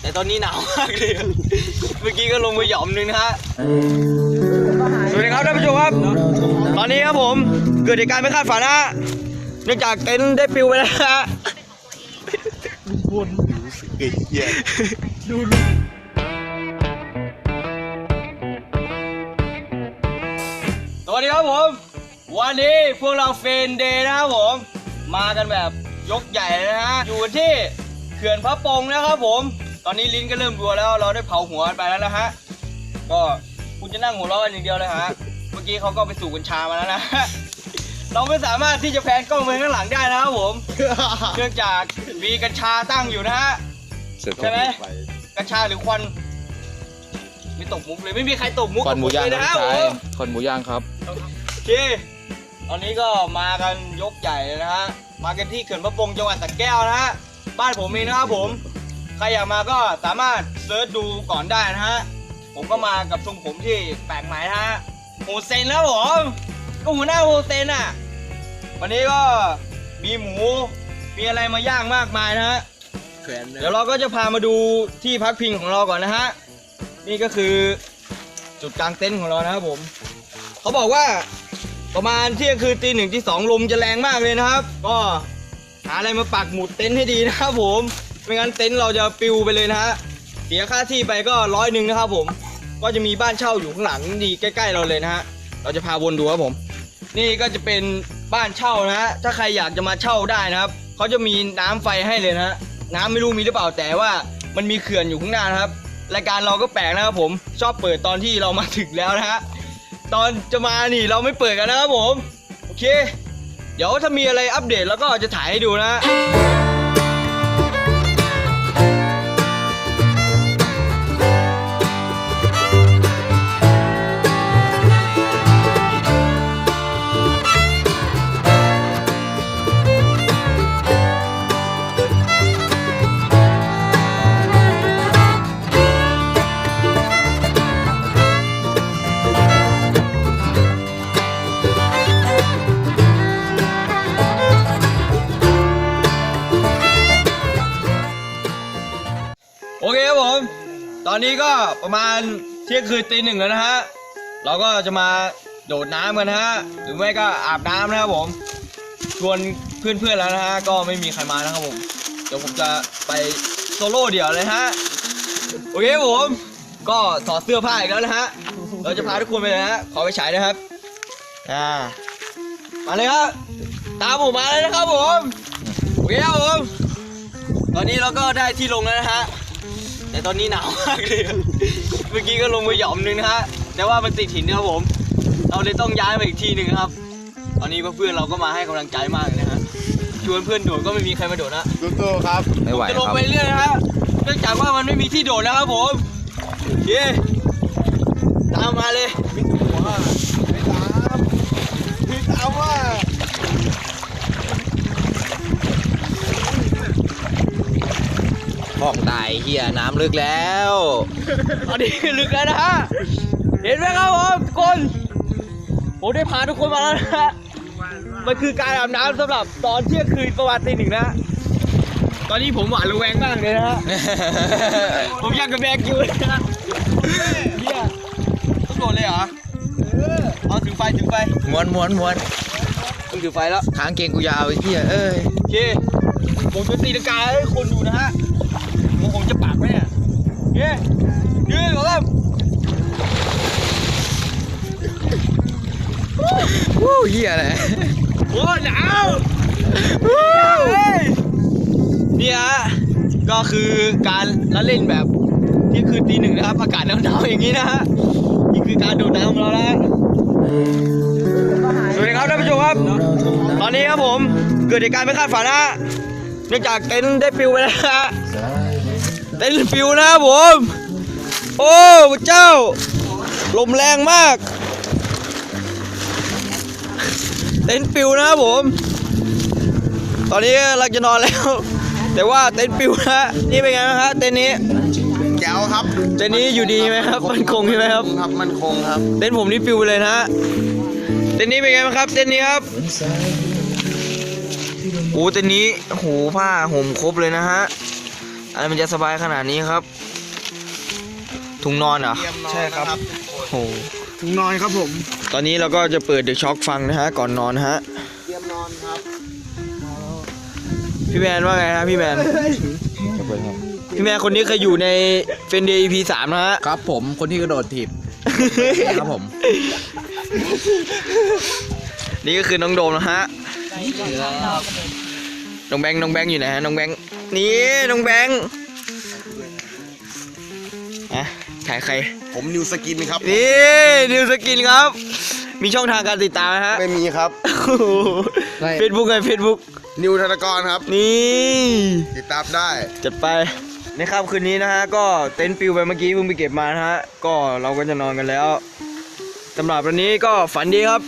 แต่ตอนนี้หนาวมากเลยเมื่อกี้ก็ลงไปหย่อมหนึงนะฮะสวัสดีครับท่านผู้ชมครับ ตอนนี้ครับผมเกิดเหตุการณ์ไม่คาดฝันนะฮะเนื่องจากเต็นท์ได้ปลิวไปแล้วนะฮะเหี้ยสวัสดีครับผม วันนี้พวกเราเฟนเดย์นะครับผม มากันแบบยกใหญ่เลยนะฮะ อยู่กันที่เขื่อนพระปงนะครับผมต อนนี้ลิ้นก็เริ่มรัวแล้ว เราได้เผาหัวกันไปแล้วนะฮะ ก็คุณจะนั่งหัวเราะกันอย่างเดียวเลยฮะ เมื่อกี้เขาก็ไปสูบกัญชามาแล้วนะ เราไม่สามารถที่จะแพนกล้องไปข้างหลังได้นะครับผม เนื่องจากมีกัญชาตั้งอยู่นะฮะ ใช่ไหมกัญชาหรือควันไม่ตกมุกเลยไม่มีใครตกมุกควันหมูย่างกับผเลน้นะองฮะชายผมควันหมูย่างครับ โอเค ตอนนี้ก็มากันยกใหญ่เลยนะฮะ มากันที่เขื่อนพระปงจังหวัดสระแก้วนะฮะ บ้านผมเองนะครับผม ใครอยากมาก็สามารถเซิร์ชดูก่อนได้นะฮะ ผมก็มากับทรงผมที่แปลกใหม่นะฮะโฮเซนแล้วผมก็หัวหน้าโฮเซนอะ วันนี้ก็มีหมู มีอะไรมาย่างมากมายนะฮะเดี๋ยวเราก็จะพามาดูที่พักพิงของเราก่อนนะฮะ นี่ก็คือจุดกลางเต็นท์ของเรานะครับผม เขาบอกว่าประมาณเที่ยงคืนตีหนึ่งที่สองลมจะแรงมากเลยนะครับ ก็หาอะไรมาปักหมุดเต็นท์ให้ดีนะครับผม ไม่งั้นเต็นท์เราจะปิวไปเลยนะฮะเสียค่าที่ไปก็ร้อยหนึ่งนะครับผม ก็จะมีบ้านเช่าอยู่ข้างหลังดีใกล้ ๆ เราเลยนะฮะเราจะพาวนดูครับผม นี่ก็จะเป็นบ้านเช่านะฮะถ้าใครอยากจะมาเช่าได้นะครับเขาจะมีน้ำไฟให้เลยนะฮะน้ำไม่รู้มีหรือเปล่าแต่ว่ามันมีเขื่อนอยู่ข้างหน้านะครับรายการเราก็แปลกนะครับผมชอบเปิดตอนที่เรามาถึงแล้วนะฮะตอนจะมานี่เราไม่เปิดกันนะครับผม โอเค เดี๋ยวถ้ามีอะไรอัปเดตแล้วก็จะถ่ายให้ดูนะ อนนี้ก็ประมาณเที่ยงคืนตีหนึ่งแล้วนะฮะ เราก็จะมาโดดน้ำกันนะฮะ หรือไม่ก็อาบน้ำนะครับผม ชวนเพื่อนๆแล้วนะฮะ ก็ไม่มีใครมานะครับผม เดี๋ยวผมจะไปโซโล่เดี่ยวเลยฮะ โอเคครับผม ก็ถอดเสื้อผ้าอีกแล้วนะฮะ เราจะพาทุกคนไปนะฮะ ขอไปฉายนะครับ อ่า มาเลยครับ ตามผมมาเลยนะครับผม โอเคครับผม ตอนนี้เราก็ได้ที่ลงแล้วนะฮะ แต่ตอนนี้หนาวมากเลยเมื่อกี้ก็ลงไปหย่อมหนึงนะฮะ แต่ว่ามันติดหินนะครับผม เราเลยต้องย้ายมาอีกที่หนึ่งครับ ตอนนี้เพื่อนๆเราก็มาให้กำลังใจมากเลยนะฮะ ชวนเพื่อนโดดก็ไม่มีใครมาโดดนะ สู้ๆครับไม่ไหวจะคลงรับ ไปเรื่อยนะฮะเนื่องจากว่ามันไม่มีที่โดดแล้วครับผมโอเคตามมาเลยพี่ตามว่า ห้องตายเฮียน้ำลึกแล้วตอนนี้ลึกแล้วนะฮะ เห็นไหมครับผมทุกคน ผมได้พาทุกคนมาแล้วนะฮะ มันคือการอาบน้ำสำหรับตอนเที่ยงคืนประมาณตีหนึ่งนะ ตอนนี้ผมหวาดระแวงมากเลยนะฮะ ผมอยากกับแบกอยู่เลยนะเนี่ยต้องโดดเลยเหรอเอาถือไฟถือไฟม้วนม้วนม้วนมึงถือไฟแล้วขางเกงกูยาวไอ้เฮียเอ้ยโอเคผมจะตีลังกาให้คนดูนะฮะ ผมผมจะปากไหมเนี่ยโอเคยืนก่อนครับวู้เฮียอะไรโอ้หนาวเฮ้ยเนี่ยฮะก็คือการละเล่นแบบที่คือตีหนึ่งนะครับ อากาศหนาวๆอย่างนี้นะฮะนี่คือการโดดน้ำของเราแล้วฮะสวัสดีครับท่านผู้ชมครับ ตอนนี้ครับผมเกิดเหตุการณ์ไม่คาดฝันนะฮะเนื่องจากเต็นท์ได้ปลิวไปแล้วนะฮะ เต็นท์ปลิวนะครับผม โอ้พระเจ้า ลมแรงมาก เต็นท์ปลิวนะครับผม ตอนนี้เราจะนอนแล้ว แต่ว่าเต็นท์ปลิวนะฮะนี่เป็นไงบ้างฮะเต็นท์นี้แก้วครับเต็นท์นี้อยู่ดีไหมครับ มันคงใช่ไหมครับ ครับมันคงครับ เต็นท์ผมนี่ปลิวไปเลยนะฮะเต็นท์นี้เป็นไงบ้างครับ เต็นท์นี้ครับโอ้เต็นท์นี้โอ้โหผ้าห่มครบเลยนะฮะ อะไรมันจะสบายขนาดนี้ครับ ถุงนอนเหรอ เตรียมนอนใช่ครับนะครับโอ้โห ถุงนอนครับผม ตอนนี้เราก็จะเปิดเดอะช็อคฟังนะฮะ ก่อนนอนนะฮะ เตรียมนอนครับพี่แมนว่าไงครับพี่แมน พี่แมนคนนี้เคยอยู่ในเฟนเดย์ EP สามนะฮะ ครับผมคนที่กระโดดถีบ ครับผม นี่ก็คือน้องโดมนะฮะ น้องแบงค์น้องแบงค์อยู่ไหนฮะน้องแบงค์นี่น้องแบงค์อะถ่ายใคร ผมนิวสกินครับ นี่นิวสกินครับ มีช่องทางการติดตามไหมฮะไม่มีครับ เฟซบุ๊กไงเฟซบุ๊กนิวธนกรครับ นี่ติดตามได้ จัดไปในค่ำคืนนี้นะฮะ ก็เต็นท์ปิวไปเมื่อกี้เพิ่งไปเก็บมานะฮะ ก็เราก็จะนอนกันแล้วสำหรับวันนี้ก็ฝันดีครับ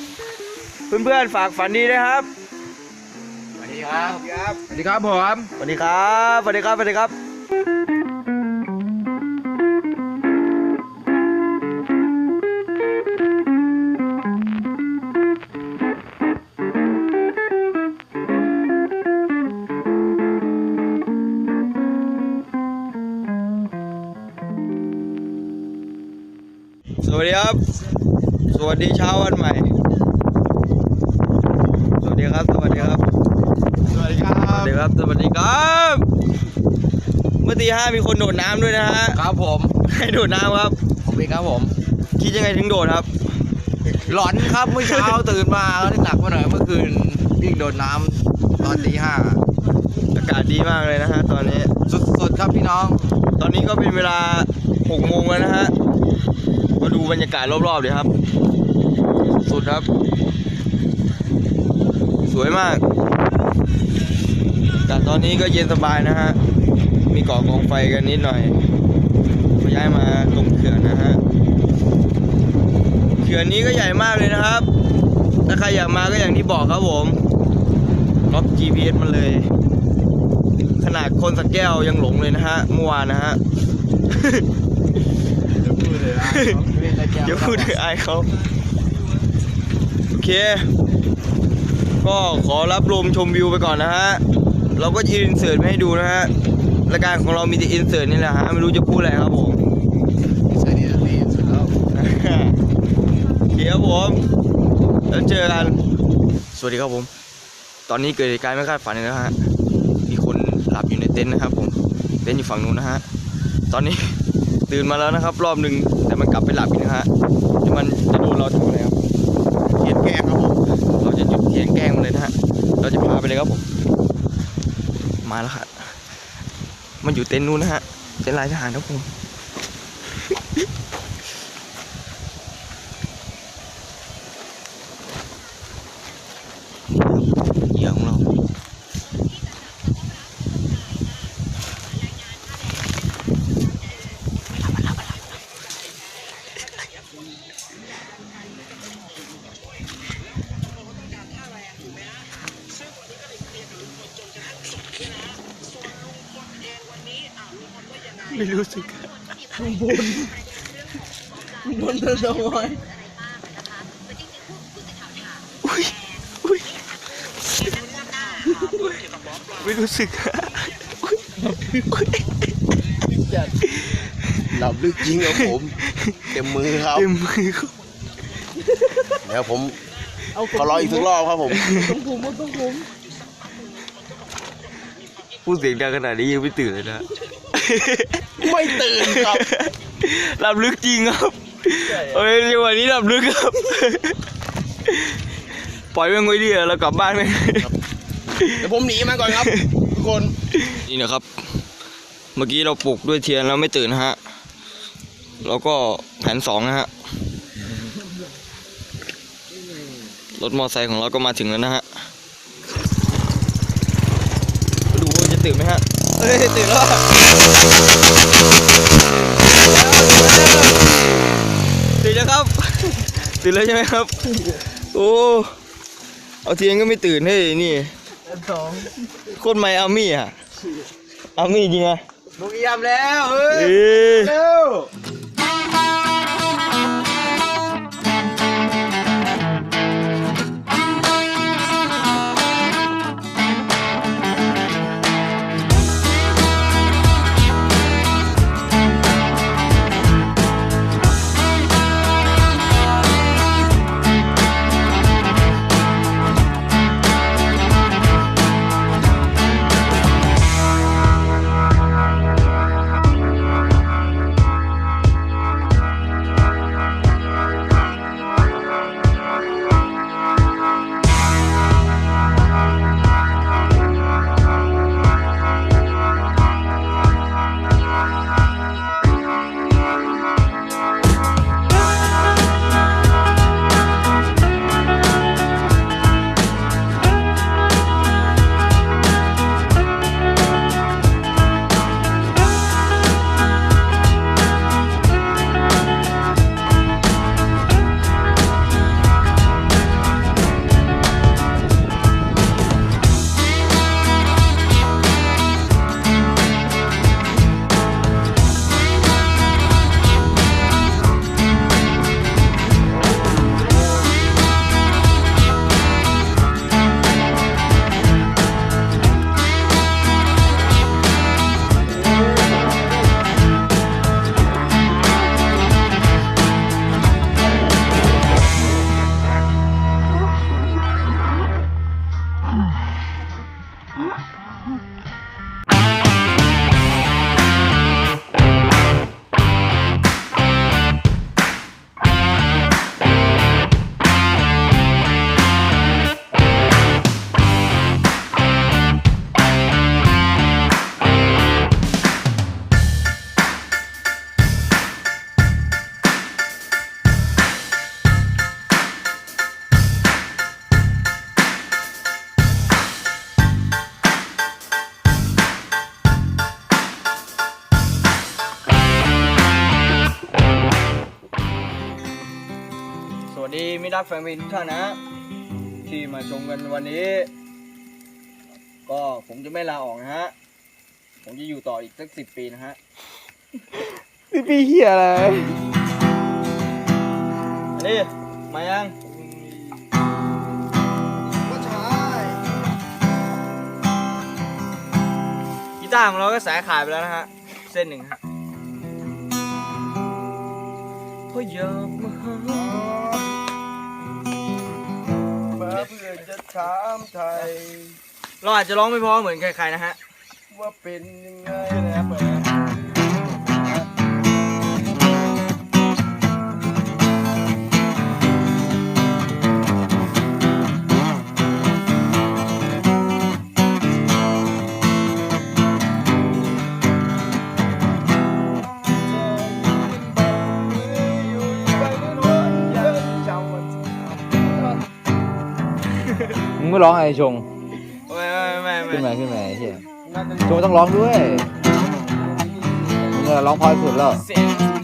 เพื่อนๆฝากฝันดีด้วยครับสวัสดี ครับ สวัสดีครับผมสวัสดีครับ สวัสดีครับ สวัสดีครับ สวัสดีครับ สวัสดีเช้าวันใหม่ สวัสดีครับ สวัสดีครับ สวัสดี ครัสวับสดีครับ สวัสดีครับ เมื่อตีห้ามีคนโดดน้ำด้วยนะฮะ ครับผม ใครโดดน้ำครับ ผมเองครับผม คิดยังไงถึงโดดครับ หลอนครับเมื่อเช้าตื่นมาก็หนักมาหน่อยเมื่อคืนวิ่งโดดน้ำตอนตีห้าอากาศดีมากเลยนะฮะตอนนี้ สุดๆครับพี่น้อง ตอนนี้ก็เป็นเวลา6โมงแล้วนะฮะ มาดูบรรยากาศรอบๆเลยครับ สุดครับ สวยมากอากาศตอนนี้ก็เย็นสบายนะฮะ มีก่อกองไฟกันนิดหน่อยมาย้ายมาตรงเขื่อนนะฮะ เขื่อนนี้ก็ใหญ่มากเลยนะครับ ถ้าใครอยากมาก็อย่างที่บอกครับผมล็อก GPS มันเลย ขนาดคนสักแก้วยังหลงเลยนะฮะเมื่อวานนะฮะเดี๋ยวพูดถึงไอเขาโอเค ก็ขอรับลมชมวิวไปก่อนนะฮะ เราก็จะอินเสิร์ตมาให้ดูนะฮะรายการของเรามีแต่อินเสิร์ตนี่แหละฮะไม่รู้จะพูดอะไรครับผมสวัสดีดีสุดแล้วโอเคครับผมแล้วเจอกัน สวัสดีครับผม ตอนนี้เกิดเหตุการณ์ไม่คาดฝันเลยนะฮะมีคนหลับอยู่ในเต็นท์นะครับผมเต็นท์อยู่ฝั่งนู้นนะฮะตอนนี้ตื่นมาแล้วนะครับ รอบหนึ่งแต่มันกลับไปหลับอีกนะฮะเดี๋ยวมันจะโดนเราทำอะไรครับเขียนแกงครับผมเราจะหยุดเถียงแกล้งมันเลยนะฮะเราจะพาไปเลยครับผม มาแล้วครับมันอยู่เต็นท์นู้นนะฮะเต็นท์ลายทหารครับผม เหยื่อของเรา ไม่รู้สึกบนบนระดอยอุ้ยอุ้ยไม่รู้สึกอุ๊ยอุ๊ยหลับลึกจริงครับผมเต็มมือครับเต็มมือเขาเดี๋ยวผมขอรออีกสักรอบครับผมพูดเสียงดังขนาดนี้ยังไม่ตื่นเลยนะ ไม่ตื่นครับหลับลึกจริงครับเฮ้ยจังหวะนี้หลับลึกครับ ปล่อยแม่งไว้ดิเรากลับบ้านไหมเดี๋ยวผมหนีมาก่อนครับทุกคนนี่นะครับ เมื่อกี้เราปลุกด้วยเทียนแล้วไม่ตื่นนะฮะแล้วก็แผนสองนะฮะรถมอเตอร์ไซค์ของเราก็มาถึงแล้วนะฮะมาดูว่าจะตื่นไหมฮะ เฮ้ยตื่นแล้วอะตื่นแล้วครับตื่นแล้วใช่ไหมครับ โอ้เอาเทียนก็ไม่ตื่นเฮ้ยนี่โคตรไม่อามี่อะอามี่จริงอะมุกเอี่ยมแล้วเฮ้ยเอ้ยเร็ว มิตรรักแฟนเพลงทุกท่านนะ ที่มาชมกันวันนี้ ก็ผมจะไม่ลาออกนะฮะ ผมจะอยู่ต่ออีกสักสิบปีนะฮะ สิปีเฮียอะไรอันนี้มายังก็ใช่กีตาร์ของเราก็สายขาดไปแล้วนะฮะ เส้นหนึ่งฮะพออยากมาหาม เพื่อจะถามไทย เราอาจจะร้องไม่เพอเหมือนใครๆนะฮะ ว่าเป็นยังไงนะ ไม่ร้องไอ้ชง ไม่ไม่ไม่ขึ้นไม่มาขึ้นมาไอ้เฮียชงต้องร้องด้วยมึงอะร้องพอสุดแล้วเสียงแม่